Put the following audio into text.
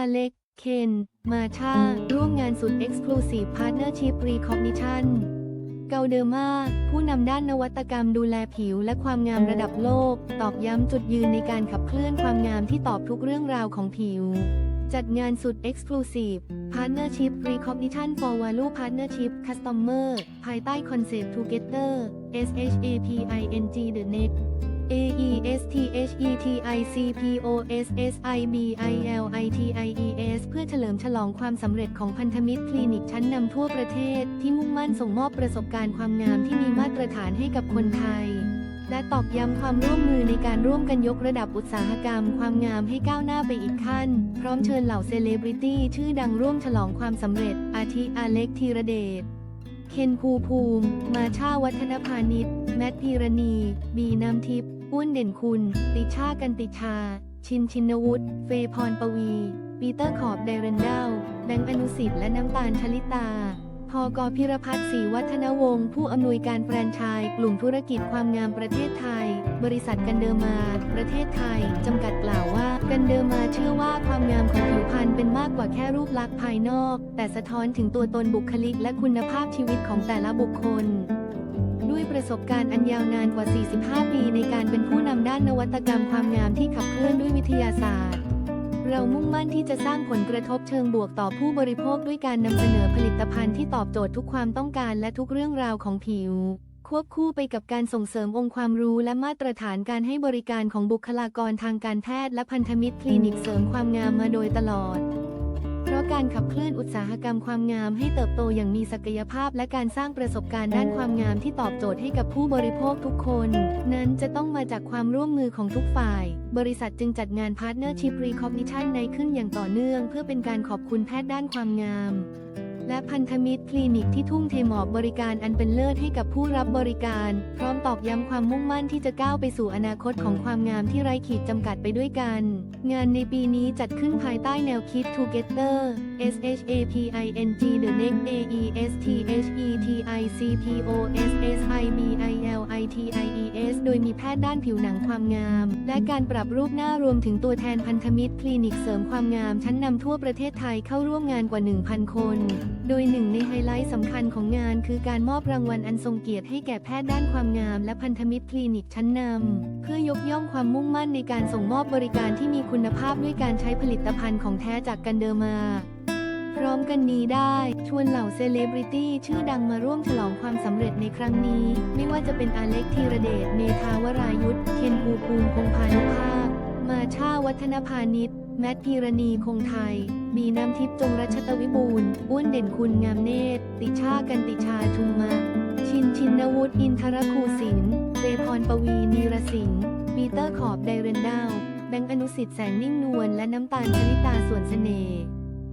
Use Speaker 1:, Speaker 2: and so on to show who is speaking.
Speaker 1: อาเล็ก เคน มาชา ร่วมงานสุด Exclusive Partnership Recognition เกาเดอร์มา ผู้นำด้านนวัตกรรมดูแลผิวและความงามระดับโลก ตอกย้ำจุดยืนในการขับเคลื่อนความงามที่ตอบทุกเรื่องราวของผิว จัดงานสุด Exclusive Partnership Recognition for Value Partnership Customer ภายใต้คอนเซปต์ Together SHAPING The Next A E S T H E T I C P O S S I B I L I T I E S เพื่อเฉลิมฉลองความสำเร็จของพันธมิตรคลินิกชั้นนำทั่วประเทศ ที่มุ่งมั่นส่งมอบประสบการณ์ความงามที่มีมาตรฐานให้กับคนไทย และตอกย้ำความร่วมมือในการร่วมกันยกระดับอุตสาหกรรม ความงามให้ก้าวหน้าไปอีกขั้น พร้อมเชิญเหล่าเซเลบริตี้ชื่อดังร่วมฉลองความสำเร็จ อาทิอาเล็กธีรเดชเคนภูภูมิ มาชาวัฒนพาณิชย์ แมทพีรณี บีน้ำทิพย์ อ้วนเด่นคุณ ติชากันติชา ชินชินวุฒิ เฟยพรปวี ปีเตอร์ขอบไดเรนเดลแบงค์อนุสิทธิ์และน้ำตาลชลิตา พอกพิรพัฒน์ศรีวัฒนวงศ์ ผู้อำนวยการแฟรนไชส์กลุ่มธุรกิจความงามประเทศไทย บริษัทกันเดอร์มา ประเทศไทย จำกัดกล่าวว่า กันเดอร์มาเชื่อว่าความงามของผิวพรรณเป็นมากกว่าแค่รูปลักษณ์ภายนอก แต่สะท้อนถึงตัวตนบุคลิกและคุณภาพชีวิตของแต่ละบุคคล ด้วยประสบการณ์อันยาวนานกว่า 45 ปีในการเป็นผู้นำด้านนวัตกรรมความงามที่ขับเคลื่อนด้วยวิทยาศาสตร์ เรามุ่งมั่นที่จะสร้างผลกระทบเชิงบวกต่อผู้บริโภคด้วยการนำเสนอผลิตภัณฑ์ที่ตอบโจทย์ทุกความต้องการและทุกเรื่องราวของผิว ควบคู่ไปกับการส่งเสริมองค์ความรู้และมาตรฐานการให้บริการของบุคลากรทางการแพทย์และพันธมิตรคลินิกเสริมความงามมาโดยตลอด เพราะการขับเคลื่อนอุตสาหกรรมความงามให้เติบโตอย่างมีศักยภาพ และการสร้างประสบการณ์ด้านความงามที่ตอบโจทย์ให้กับผู้บริโภคทุกคน นั้นจะต้องมาจากความร่วมมือของทุกฝ่าย บริษัทจึงจัดงาน Partnership Recognition ในขึ้นอย่างต่อเนื่อง เพื่อเป็นการขอบคุณแพทย์ด้านความงาม พันธมิตรคลินิกที่ทุ่มเทหมอบบริการอันเป็นเลิศให้กับผู้รับบริการ พร้อมตอกย้ำความมุ่งมั่นที่จะก้าวไปสู่อนาคตของความงามที่ไร้ขีดจำกัดไปด้วยกัน งานในปีนี้จัดขึ้นภายใต้แนวคิด Together S H A P I N G The Next A E S T H E T I C P O S S I B I L I T I E S โดยมีแพทย์ด้านผิวหนังความงาม และการปรับรูปหน้ารวมถึงตัวแทนพันธมิตรคลินิกเสริมความงามชั้นนำทั่วประเทศไทยเข้าร่วมงานกว่า 1,000 คนโดยหนึ่งในไฮไลท์สำคัญของงานคือการมอบรางวัลอันทรงเกียรติให้แก่แพทย์ด้านความงามและพันธมิตรคลินิกชั้นนำเพื่อยกย่องความมุ่งมั่นในการส่งมอบบริการที่มีคุณภาพด้วยการใช้ผลิตภัณฑ์ของแท้จากกันเดอร์มาพร้อมกันนี้ได้ ชวนเหล่าเซเลบริตี้ชื่อดังมาร่วมฉลองความสำเร็จในครั้งนี้ ไม่ว่าจะเป็นอาเล็กธีรเดช เมธาวรายุทธเคนภูภูมิคงพานุภาพ มาชาวัฒนพาณิชย์ แมทพีรณีคงไทย บีน้ำทิพย์จงรัชตวิบูลย์อ้วนเด่นคุณงามเนตร ติชากันติชาชุมมา ชินชินวุฒิอินทรคูสินเตพรปวีนีรสิงห์ปีเตอร์ขอบไดเรนดาว แบงค์อนุสิทธิ์แสงนิ่งนวลและน้ำตาลชลิตาส่วนเสน่ห์